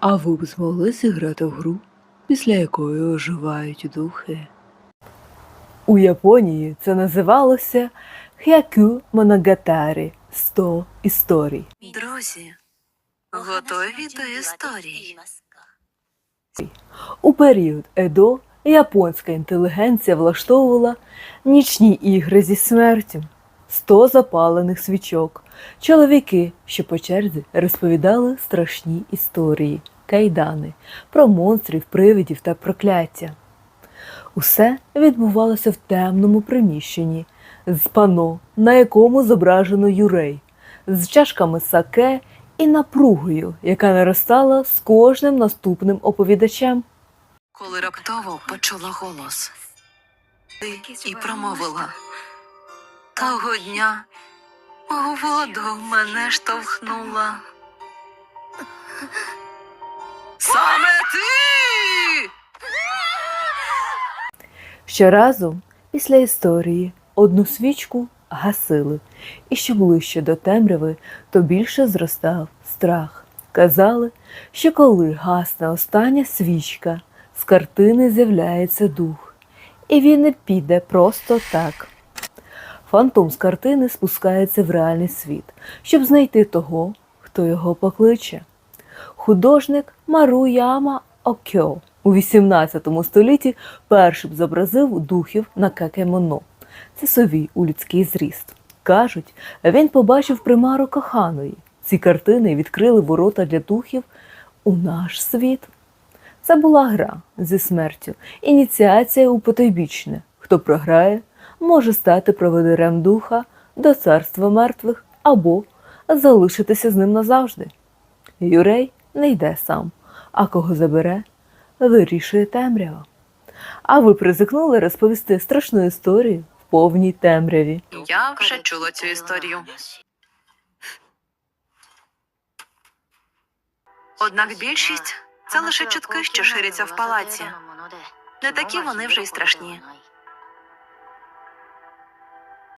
А ви б змогли зіграти в гру, після якої оживають духи? У Японії це називалося Хякю Моногатарі 100 історій. Друзі, готові до історії. У період Едо японська інтелігенція влаштовувала нічні ігри зі смертю. Сто запалених свічок. Чоловіки, що по черзі розповідали страшні історії, кайдани, про монстрів, привидів та прокляття. Усе відбувалося в темному приміщенні з пано, на якому зображено юрей, з чашками саке і напругою, яка наростала з кожним наступним оповідачем. Коли раптово почула голос і промовила того дня у воду мене штовхнула. Саме ти! Щоразу після історії одну свічку гасили, і що ближче до темряви, то більше зростав страх. Казали, що коли гасне остання свічка, з картини з'являється дух, і він не піде просто так. Фантом з картини спускається в реальний світ, щоб знайти того, хто його покличе. Художник Маруяма Окьо у 18 столітті першим зобразив духів на какемоно. Це сові у людський зріст. Кажуть, він побачив примару коханої. Ці картини відкрили ворота для духів у наш світ. Це була гра зі смертю, ініціація у потойбічне. Хто програє, може стати проводарем духа до царства мертвих або залишитися з ним назавжди. Юрей не йде сам, а кого забере, вирішує темрява. А ви призикнули розповісти страшну історію в повній темряві. Я вже чула цю історію. Однак більшість це лише чутки, що ширяться в палаці. Не такі вони вже й страшні.